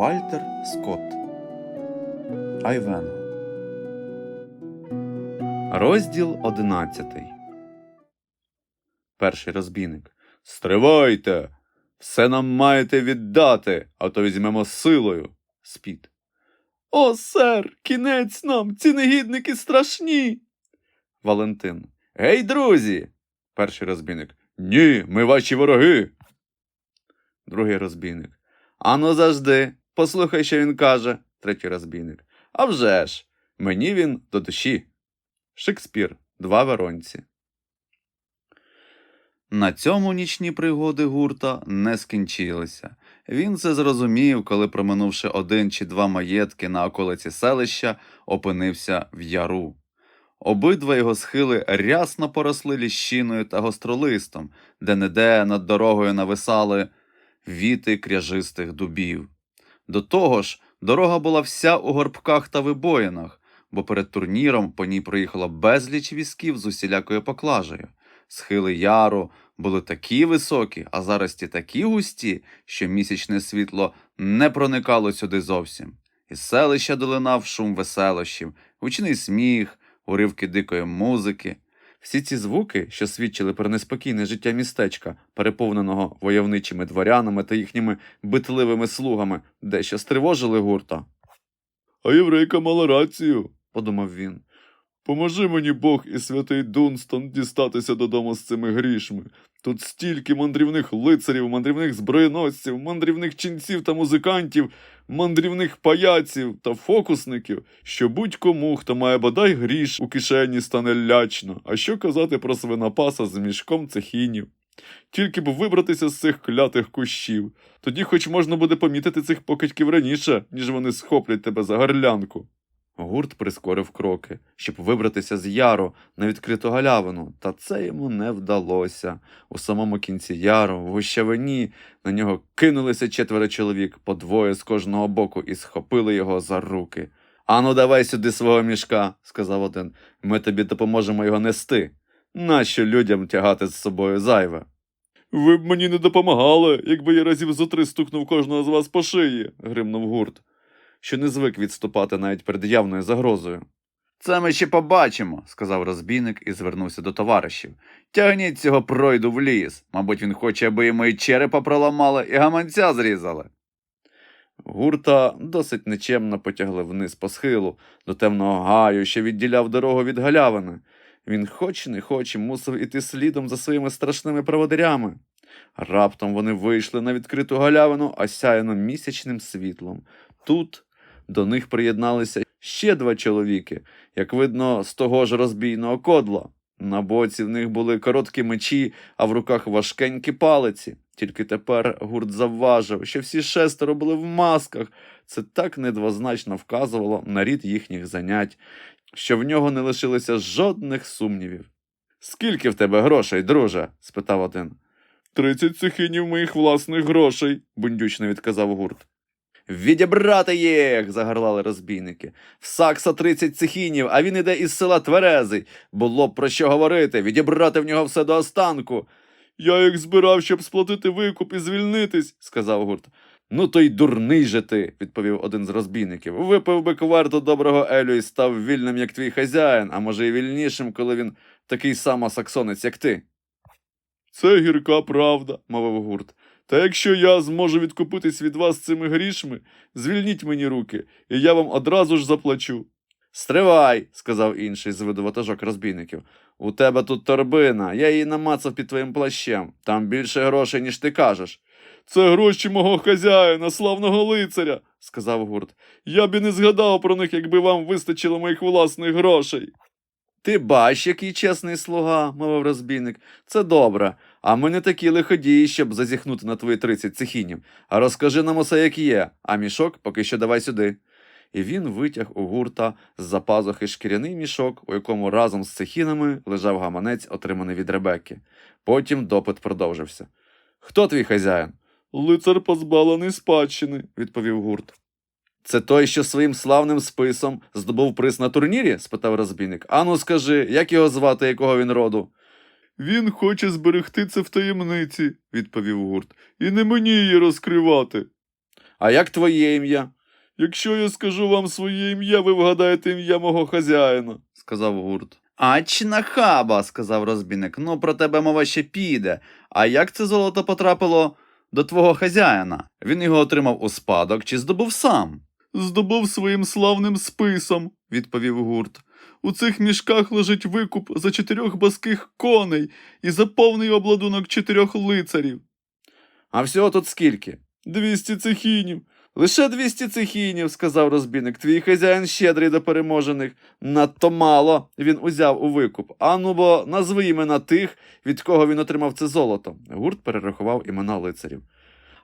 Вальтер Скотт Айвенго Розділ одинадцятий. Перший розбійник. Стривайте! Все нам маєте віддати, а то візьмемо силою. Спід. О, сер, кінець нам, ці негідники страшні. Валентин. Гей, друзі. Перший розбійник. Ні, ми ваші вороги. Другий розбійник. Ану завжди, послухай, що він каже. Третій розбійник. А вже ж, мені він до душі. Шекспір. Два воронці. На цьому нічні пригоди гурта не скінчилися. Він це зрозумів, коли, проминувши один чи два маєтки на околиці селища, опинився в яру. Обидва його схили рясно поросли ліщиною та гостролистом, де неде над дорогою нависали віти кряжистих дубів. До того ж, дорога була вся у горбках та вибоїнах, бо перед турніром по ній проїхало безліч візків з усілякою поклажею. Схили яру були такі високі, а зарості такі густі, що місячне світло не проникало сюди зовсім. Із селища долинав шум веселощів, гучний сміх, уривки дикої музики. Всі ці звуки, що свідчили про неспокійне життя містечка, переповненого войовничими дворянами та їхніми битливими слугами, дещо стривожили гурта. А єврейка мала рацію, подумав він. Поможи мені Бог і святий Дунстон дістатися додому з цими грішми. Тут стільки мандрівних лицарів, мандрівних зброєносців, мандрівних ченців та музикантів, мандрівних паяців та фокусників, що будь-кому, хто має бодай гріш у кишені, стане лячно. А що казати про свинопаса з мішком цехінів? Тільки б вибратися з цих клятих кущів. Тоді хоч можна буде помітити цих покидьків раніше, ніж вони схоплять тебе за горлянку. Гурт прискорив кроки, щоб вибратися з яру на відкриту галявину, та це йому не вдалося. У самому кінці яру, в гущавині, на нього кинулися четверо чоловік, по двоє з кожного боку, і схопили його за руки. Ану, давай сюди свого мішка, сказав один. Ми тобі допоможемо його нести. Нащо людям тягати з собою зайве? Ви б мені не допомагали, якби я разів зо три стукнув кожного з вас по шиї, гримнув гурт що не звик відступати навіть перед явною загрозою. Це ми ще побачимо, сказав розбійник і звернувся до товаришів. Тягніть цього пройду в ліс. Мабуть, він хоче, аби і черепа проламали, і гаманця зрізали. Гурта досить нечемно потягли вниз по схилу, до темного гаю, що відділяв дорогу від галявини. Він, хоч не хоч, мусив іти слідом за своїми страшними проводирями. Раптом вони вийшли на відкриту галявину, осяяну місячним світлом. Тут до них приєдналися ще два чоловіки, як видно, з того ж розбійного кодла. На боці в них були короткі мечі, а в руках важкенькі палиці. Тільки тепер гурт завважив, що всі шестеро були в масках. Це так недвозначно вказувало на рід їхніх занять, що в нього не лишилося жодних сумнівів. Скільки в тебе грошей, друже? спитав один. Тридцять цехинів моїх власних грошей, бундючно відказав гурт. Відібрати їх. загорлали розбійники. В Сакса тридцять цехінів, а він іде із села Тверезий. Було б про що говорити, відібрати в нього все до останку. Я їх збирав, щоб сплатити викуп і звільнитись, сказав гурт. Ну, то й дурний же ти, відповів один з розбійників. Випив би кварту доброго Елю і став вільним, як твій хазяїн, а може й вільнішим, коли він такий само саксонець, як ти. Це гірка правда, мовив гурт. Та якщо я зможу відкупитись від вас цими грішми, звільніть мені руки, і я вам одразу ж заплачу. Стривай, сказав інший з виду ватажок розбійників. У тебе тут торбина, я її намацав під твоїм плащем. Там більше грошей, ніж ти кажеш. Це гроші мого хазяїна, славного лицаря, сказав гурт. Я б і не згадав про них, якби вам вистачило моїх власних грошей. Ти бач, який чесний слуга, мовив розбійник. Це добре. А ми не такі лиходії, щоб зазіхнути на твої тридцять цехінів. А розкажи нам усе, як є, а мішок поки що давай сюди. І він витяг у гурта з-за пазухи шкіряний мішок, у якому разом з цехінами лежав гаманець, отриманий від Ребекки. Потім допит продовжився. Хто твій хазяїн? Лицар позбавлений спадщини, відповів гурт. Це той, що своїм славним списом здобув приз на турнірі? спитав розбійник. Ану, скажи, як його звати, якого він роду? Він хоче зберегти це в таємниці, відповів гурт, і не мені її розкривати. А як твоє ім'я? Якщо я скажу вам своє ім'я, ви вгадаєте ім'я мого хазяїна. сказав гурт. Ач нахаба, сказав розбійник. Ну, про тебе мова ще піде. А як це золото потрапило до твого хазяїна? Він його отримав у спадок чи здобув сам? Здобув своїм славним списом, відповів гурт. У цих мішках лежить викуп за чотирьох баских коней і за повний обладунок чотирьох лицарів. А всього тут скільки? Двісті цехінів. Лише двісті цехінів, сказав розбійник. Твій хазяїн щедрий до переможених. Надто мало він узяв у викуп. Ану бо назви імена тих, від кого він отримав це золото. Гурт перерахував імена лицарів.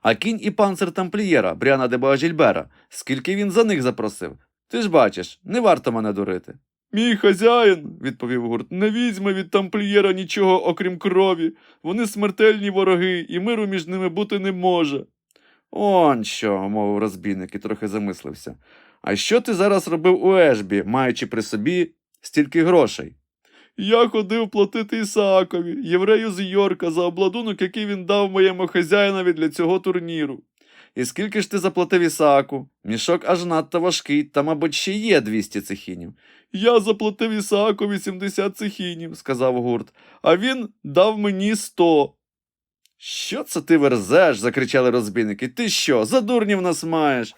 А кінь і панцир тамплієра, Бріана де Боажільбера, скільки він за них запросив? Ти ж бачиш, не варто мене дурити. Мій хазяїн, відповів гурт, не візьме від тамплієра нічого, окрім крові. Вони смертельні вороги, і миру між ними бути не може. Он що, мовив розбійник і трохи замислився. А що ти зараз робив у Ешбі, маючи при собі стільки грошей? Я ходив платити Ісаакові, єврею з Йорка, за обладунок, який він дав моєму хазяїнові для цього турніру. І скільки ж ти заплатив Ісааку? Мішок аж надто важкий, та, мабуть, ще є 200 цехінів. Я заплатив Ісааку 80 цехінів, сказав гурт, а він дав мені 100. Що це ти верзеш? закричали розбійники. Ти що, за дурнів нас маєш?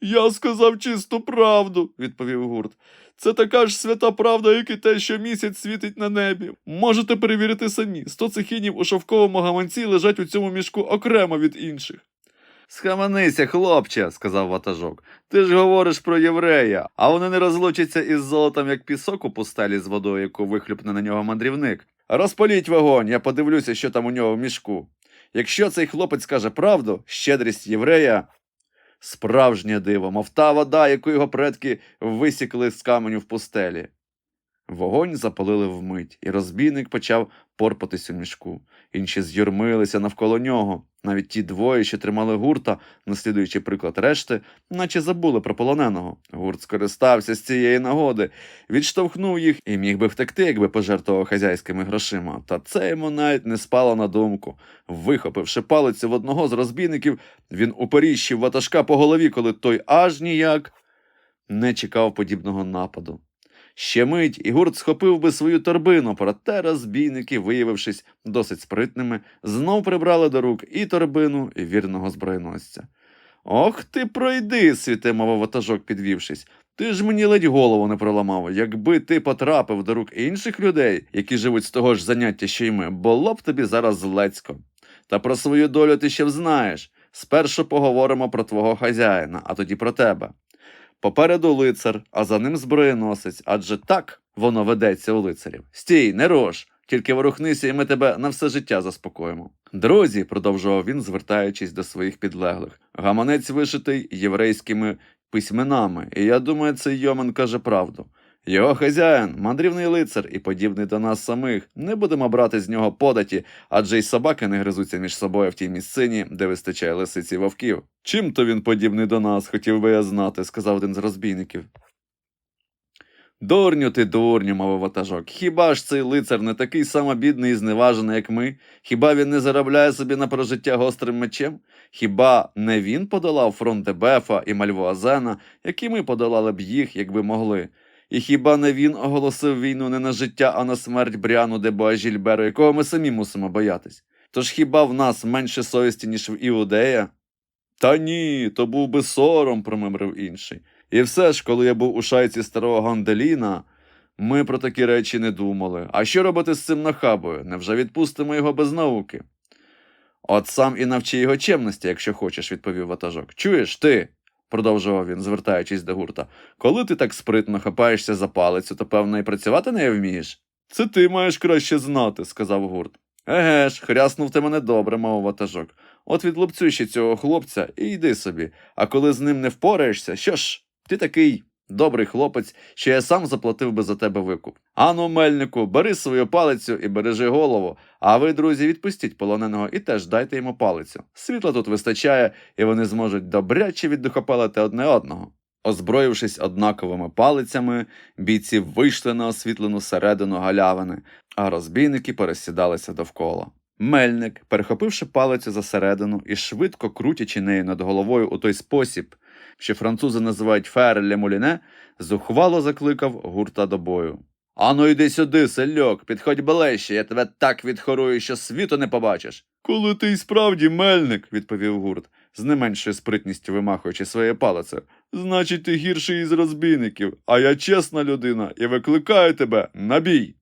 Я сказав чисту правду, відповів гурт. Це така ж свята правда, як і те, що місяць світить на небі. Можете перевірити самі. Сто цехінів у шовковому гаманці лежать у цьому мішку окремо від інших. Схаменися, хлопче, сказав ватажок. Ти ж говориш про єврея, а вони не розлучаться із золотом, як пісок у пустелі з водою, яку вихлюпне на нього мандрівник. Розпаліть вогонь, я подивлюся, що там у нього в мішку. Якщо цей хлопець каже правду, щедрість єврея справжнє диво, мов та вода, яку його предки висікли з каменю в пустелі. Вогонь запалили вмить, і розбійник почав порпатись у мішку. Інші з'юрмилися навколо нього. Навіть ті двоє, що тримали гурта, наслідуючи приклад решти, наче забули про полоненого. Гурт скористався з цієї нагоди, відштовхнув їх і міг би втекти, якби пожертвував хазяйськими грошима. Та це йому навіть не спало на думку. Вихопивши палицю в одного з розбійників, він уперіщив ватажка по голові, коли той аж ніяк не чекав подібного нападу. Ще мить, і гурт схопив би свою торбину, проте розбійники, виявившись досить спритними, знов прибрали до рук і торбину, і вірного збройносця. Ох ти пройди, світе, мовив ватажок, підвівшись. Ти ж мені ледь голову не проламав. Якби ти потрапив до рук інших людей, які живуть з того ж заняття, що й ми, було б тобі зараз злецько. Та про свою долю ти ще взнаєш. Спершу поговоримо про твого хазяїна, а тоді про тебе. Попереду лицар, а за ним зброєносець, адже так воно ведеться у лицарів. Стій, не рож, тільки ворухнися, і ми тебе на все життя заспокоїмо. Друзі, продовжував він, звертаючись до своїх підлеглих, гаманець вишитий єврейськими письменами, і я думаю, цей Йомен каже правду. Його хазяїн, мандрівний лицар і подібний до нас самих. Не будемо брати з нього податі, адже й собаки не гризуться між собою в тій місцині, де вистачає лисиці вовків. Чим то він подібний до нас, хотів би я знати, сказав один з розбійників. Дурню ти, дурню, мовив ватажок. Хіба ж цей лицар не такий само бідний і зневажений, як ми? Хіба він не заробляє собі на прожиття гострим мечем? Хіба не він подолав фронт Дебефа і Мальвуазена, які ми подолали б їх, якби могли? І хіба не він оголосив війну не на життя, а на смерть Бріану де Боажільберу, якого ми самі мусимо боятись? Тож хіба в нас менше совісті, ніж в Іудея? Та ні, то був би сором, промимрив інший. І все ж, коли я був у шайці старого Ганделіна, ми про такі речі не думали. А що робити з цим нахабою? Невже відпустимо його без науки? От сам і навчи його чемності, якщо хочеш, відповів ватажок. Чуєш ти? Продовжував він, звертаючись до гурта. Коли ти так спритно хапаєшся за палицю, то певно і працювати не вмієш. Це ти маєш краще знати, сказав гурт. Еге ж, хряснув ти мене добре, мов ватажок. От відлупцюй ще цього хлопця і йди собі. А коли з ним не впораєшся, що ж, ти такий добрий хлопець, що я сам заплатив би за тебе викуп. Ану, мельнику, бери свою палицю і бережи голову. А ви, друзі, відпустіть полоненого і теж дайте йому палицю. Світла тут вистачає, і вони зможуть добряче віддухопалити одне одного. Озброївшись однаковими палицями, бійці вийшли на освітлену середину галявини, а розбійники пересідалися довкола. Мельник, перехопивши палицю за середину і швидко крутячи нею над головою у той спосіб, що французи називають фер ле муліне, зухвало закликав гурта до бою. Ану йди сюди, сельок, підходь ближче, я тебе так відхорую, що світу не побачиш. Коли ти й справді мельник, відповів гурт, з не меншою спритністю вимахуючи своєю палицею. Значить, ти гірший із розбійників, а я чесна людина і викликаю тебе на бій.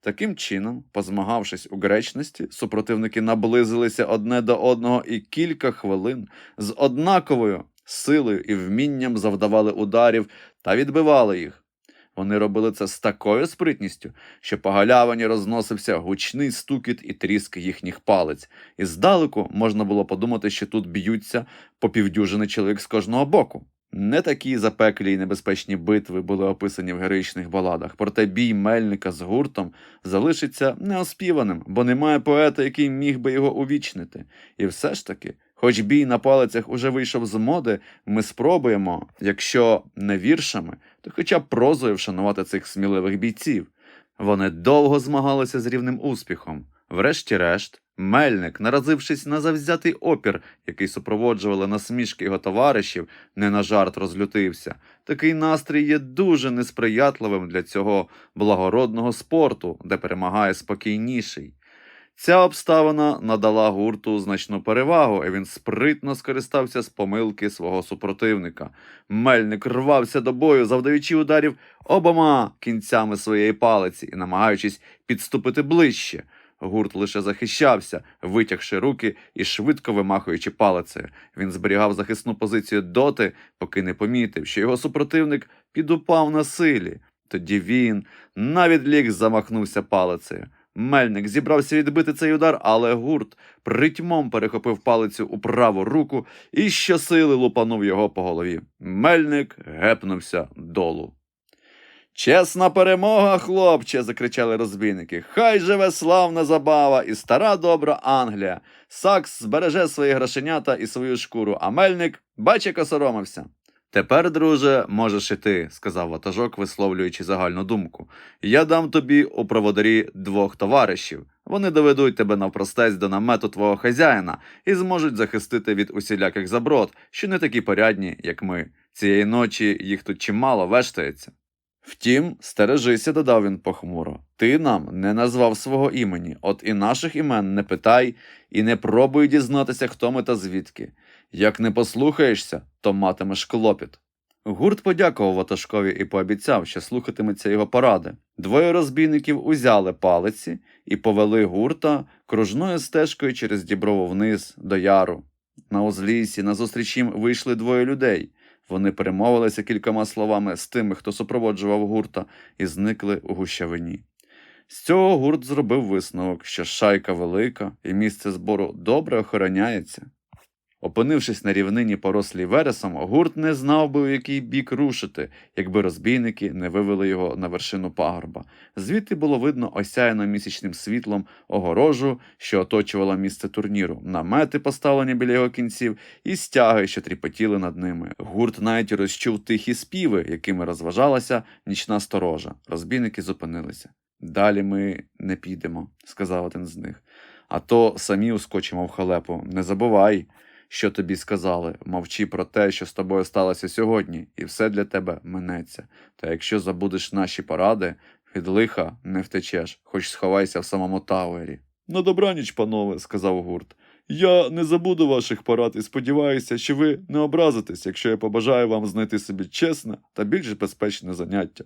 Таким чином, позмагавшись у гречності, супротивники наблизилися одне до одного і кілька хвилин з однаковою силою і вмінням завдавали ударів та відбивали їх. Вони робили це з такою спритністю, що по галявині розносився гучний стукіт і тріск їхніх палець, і здалеку можна було подумати, що тут б'ються по півдюжини чоловік з кожного боку. Не такі запеклі й небезпечні битви були описані в героїчних баладах, проте бій мельника з гуртом залишиться неоспіваним, бо немає поета, який міг би його увічнити. І все ж таки, хоч бій на палицях уже вийшов з моди, ми спробуємо, якщо не віршами, то хоча б прозою вшанувати цих сміливих бійців. Вони довго змагалися з рівним успіхом. Врешті-решт, Мельник, наразившись на завзятий опір, який супроводжували насмішки його товаришів, не на жарт розлютився. Такий настрій є дуже несприятливим для цього благородного спорту, де перемагає спокійніший. Ця обставина надала гурту значну перевагу, і він спритно скористався з помилки свого супротивника. Мельник рвався до бою, завдаючи ударів обома кінцями своєї палиці і намагаючись підступити ближче. Гурт лише захищався, витягши руки і швидко вимахуючи палицею. Він зберігав захисну позицію доти, поки не помітив, що його супротивник підупав на силі. Тоді він навіть ліг замахнувся палицею. Мельник зібрався відбити цей удар, але гурт притьмом перехопив палицю у праву руку і щосили лупанув його по голові. Мельник гепнувся долу. Чесна перемога, хлопче, закричали розбійники. Хай живе славна забава і стара добра Англія. Сакс збереже свої грошенята і свою шкуру, а мельник, бач, як осоромився. Тепер, друже, можеш і ти, сказав ватажок, висловлюючи загальну думку. Я дам тобі у проводарі двох товаришів. Вони доведуть тебе навпростець до намету твого хазяїна і зможуть захистити від усіляких заброд, що не такі порядні, як ми. Цієї ночі їх тут чимало вештається. Втім, стережися, додав він похмуро. Ти нам не назвав свого імені, от і наших імен не питай і не пробуй дізнатися, хто ми та звідки. Як не послухаєшся, то матимеш клопіт. Гурт подякував ватажкові і пообіцяв, що слухатиметься його поради. Двоє розбійників узяли палиці і повели гурта кружною стежкою через діброву вниз до яру. На узліссі назустріч їм вийшли двоє людей. Вони перемовилися кількома словами з тими, хто супроводжував гурта, і зникли у гущавині. З цього гурт зробив висновок, що шайка велика і місце збору добре охороняється. Опинившись на рівнині порослій вересом, гурт не знав би, у який бік рушити, якби розбійники не вивели його на вершину пагорба. Звідти було видно осяяно місячним світлом огорожу, що оточувала місце турніру, намети, поставлені біля його кінців, і стяги, що тріпотіли над ними. Гурт навіть розчув тихі співи, якими розважалася нічна сторожа. Розбійники зупинилися. Далі ми не підемо, сказав один з них. А то самі ускочимо в халепу. Не забувай, що тобі сказали. Мовчи про те, що з тобою сталося сьогодні, і все для тебе минеться. Та якщо забудеш наші поради, від лиха не втечеш, хоч сховайся в самому Тауері. На добраніч, панове, сказав гурт. Я не забуду ваших порад і сподіваюся, що ви не образитесь, якщо я побажаю вам знайти собі чесне та більш безпечне заняття.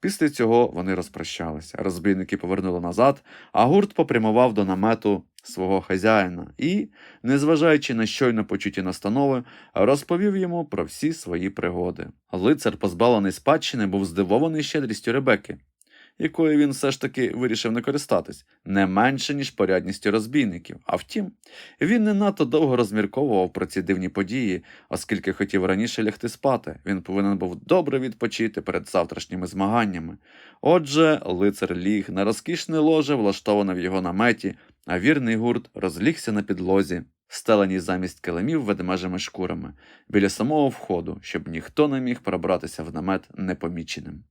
Після цього вони розпрощалися. Розбійники повернули назад, а гурт попрямував до намету свого хазяїна і, незважаючи на щойно почуті настанови, розповів йому про всі свої пригоди. Лицар, позбавлений спадщини, був здивований щедрістю Ребекки, якою він все ж таки вирішив не користатись, не менше, ніж порядністю розбійників. А втім, він не надто довго розмірковував про ці дивні події, оскільки хотів раніше лягти спати. Він повинен був добре відпочити перед завтрашніми змаганнями. Отже, лицар ліг на розкішне ложе, влаштоване в його наметі, а вірний гурт розлігся на підлозі, стеленій замість килимів ведмежими шкурами, біля самого входу, щоб ніхто не міг пробратися в намет непоміченим.